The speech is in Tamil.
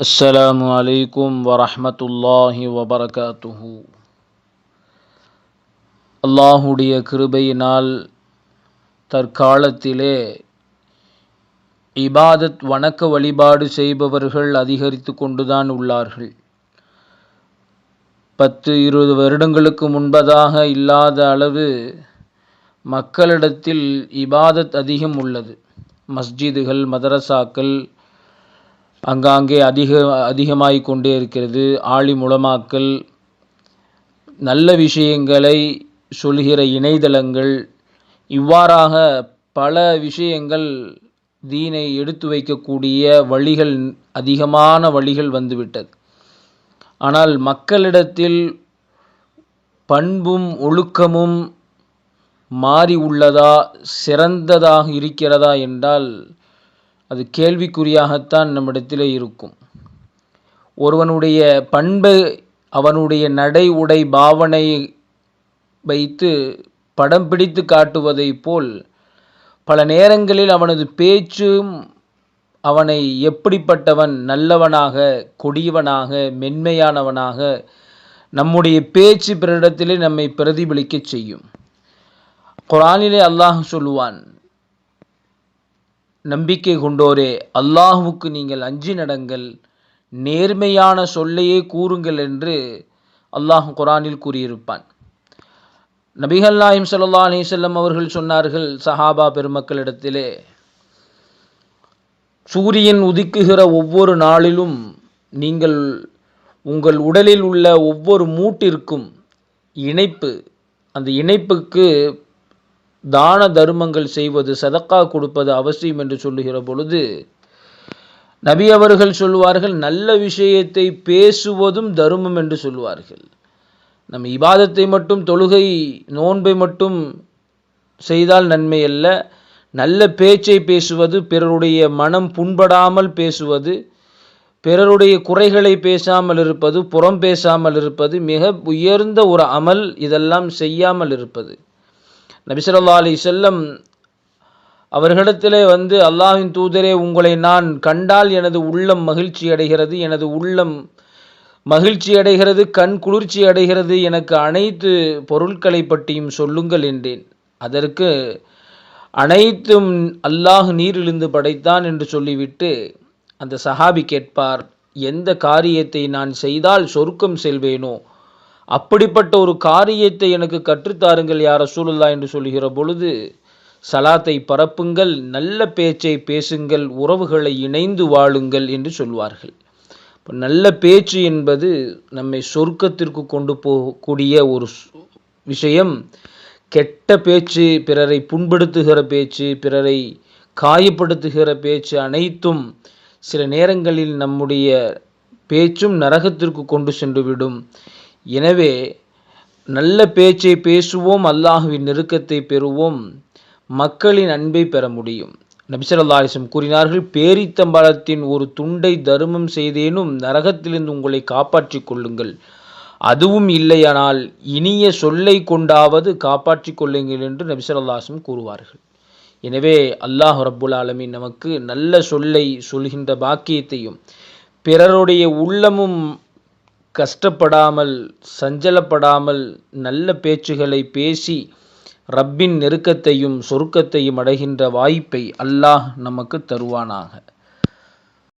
السلام عليكم ورحمة الله وبركاته அல்லாஹுடைய கிருபையினால் தற்காலத்திலே இபாதத் வணக்க வழிபாடு செய்பவர்கள் அதிகரித்து கொண்டுதான் உள்ளார்கள் பத்து இருபது வருடங்களுக்கு முன்பதாக இல்லாத அளவு மக்களிடத்தில் இபாதத் அதிகம் உள்ளது மஸ்ஜிதுகள் மதரசாக்கள் அங்காங்கே அதிக அதிகமாகிக் கொண்டே இருக்கிறது. ஆளி முலமாக்கல் நல்ல விஷயங்களை சொல்கிற இணையதளங்கள் இவ்வாறாக பல விஷயங்கள் தீனை எடுத்து வைக்கக்கூடிய வழிகள் அதிகமான வழிகள் வந்துவிட்டது. ஆனால் மக்களிடத்தில் பண்பும் ஒழுக்கமும் மாறி உள்ளதா சிறந்ததாக இருக்கிறதா என்றால் அது கேள்விக்குறியாகத்தான் நம்மிடத்தில் இருக்கும். ஒருவனுடைய பண்பை அவனுடைய நடை உடை பாவனை வைத்து படம் பிடித்து காட்டுவதைப் போல் பல நேரங்களில் அவனது பேச்சும் அவனை எப்படிப்பட்டவன் நல்லவனாக கொடியவனாக மென்மையானவனாக நம்முடைய பேச்சு பிறரிடத்திலே நம்மை பிரதிபலிக்கச் செய்யும். குரானிலே அல்லாஹ் சொல்லுவான் நம்பிக்கை கொண்டோரே அல்லாஹுவுக்கு நீங்கள் அஞ்சி நடங்கள் நேர்மையான சொல்லையே கூறுங்கள் என்று அல்லாஹ் குரானில் கூறியிருப்பான். நபிகள் நாயம் சல்லா அலிசல்லம் அவர்கள் சொன்னார்கள் சஹாபா பெருமக்களிடத்திலே சூரியன் உதிக்குகிற ஒவ்வொரு நாளிலும் நீங்கள் உங்கள் உடலில் உள்ள ஒவ்வொரு மூட்டிற்கும் இணைப்பு அந்த இணைப்புக்கு தான தர்மங்கள் செய்வது சதக்கா கொடுப்பது அவசியம் என்று சொல்லுகிற பொழுது நபி அவர்கள் சொல்வார்கள் நல்ல விஷயத்தை பேசுவதும் தர்மம் என்று சொல்லுவார்கள். நம் இபாதத்தை மட்டும் தொழுகை நோன்பை மட்டும் செய்தால் நன்மை அல்ல. நல்ல பேச்சை பேசுவது பிறருடைய மனம் புண்படாமல் பேசுவது பிறருடைய குறைகளை பேசாமல் இருப்பது புறம் பேசாமல் இருப்பது மிக உயர்ந்த ஒரு அமல் இதெல்லாம் செய்யாமல் இருப்பது. நபிசல்லா அலி செல்லம் அவர்களிடத்திலே வந்து அல்லாஹின் தூதரே உங்களை நான் கண்டால் எனது உள்ளம் மகிழ்ச்சி அடைகிறது எனது உள்ளம் மகிழ்ச்சி அடைகிறது கண் குளிர்ச்சி அடைகிறது எனக்கு அனைத்து பொருட்களை பற்றியும் சொல்லுங்கள் என்றேன். அதற்கு அனைத்தும் அல்லாஹ் நீரிலிருந்து படைத்தான் என்று சொல்லிவிட்டு அந்த சஹாபி கேட்பார் எந்த காரியத்தை நான் செய்தால் சொர்க்கம் செல்வேனோ? அப்படிப்பட்ட ஒரு காரியத்தை எனக்கு கற்றுத்தாருங்கள் யார சூழல்லா என்று சொல்கிற பொழுது சலாத்தை பரப்புங்கள் நல்ல பேச்சை பேசுங்கள் உறவுகளை இணைந்து வாழுங்கள் என்று சொல்வார்கள். இப்போ நல்ல பேச்சு என்பது நம்மை சொர்க்கத்திற்கு கொண்டு போகக்கூடிய ஒரு விஷயம். கெட்ட பேச்சு பிறரை புண்படுத்துகிற பேச்சு பிறரை காயப்படுத்துகிற பேச்சு அனைத்தும் சில நேரங்களில் நம்முடைய பேச்சும் நரகத்திற்கு கொண்டு சென்றுவிடும் எனவே நல்ல பேச்சை பேசுவோம் அல்லாஹுவின் நெருக்கத்தை பெறுவோம் மக்களின் அன்பை பெற முடியும். நபிசரல்லாரிசம் கூறினார்கள் பேரித்தம்பலத்தின் ஒரு துண்டை தருமம் செய்தேனும் நரகத்திலிருந்து உங்களை காப்பாற்றிக் கொள்ளுங்கள். அதுவும் இல்லையானால் இனிய சொல்லை கொண்டாவது காப்பாற்றிக் கொள்ளுங்கள் என்று நபிசரல்லாசம் கூறுவார்கள். எனவே அல்லாஹ் ரப்புல் ஆலமின் நமக்கு நல்ல சொல்லை சொல்கின்ற பாக்கியத்தையும் பிறருடைய உள்ளமும் கஷ்டப்படாமல் சஞ்சலப்படாமல் நல்ல பேச்சுகளை பேசி ரப்பின் நெருக்கத்தையும் சொருக்கத்தையும் அடைகின்ற வாய்ப்பை அல்லாஹ் நமக்கு தருவானாக.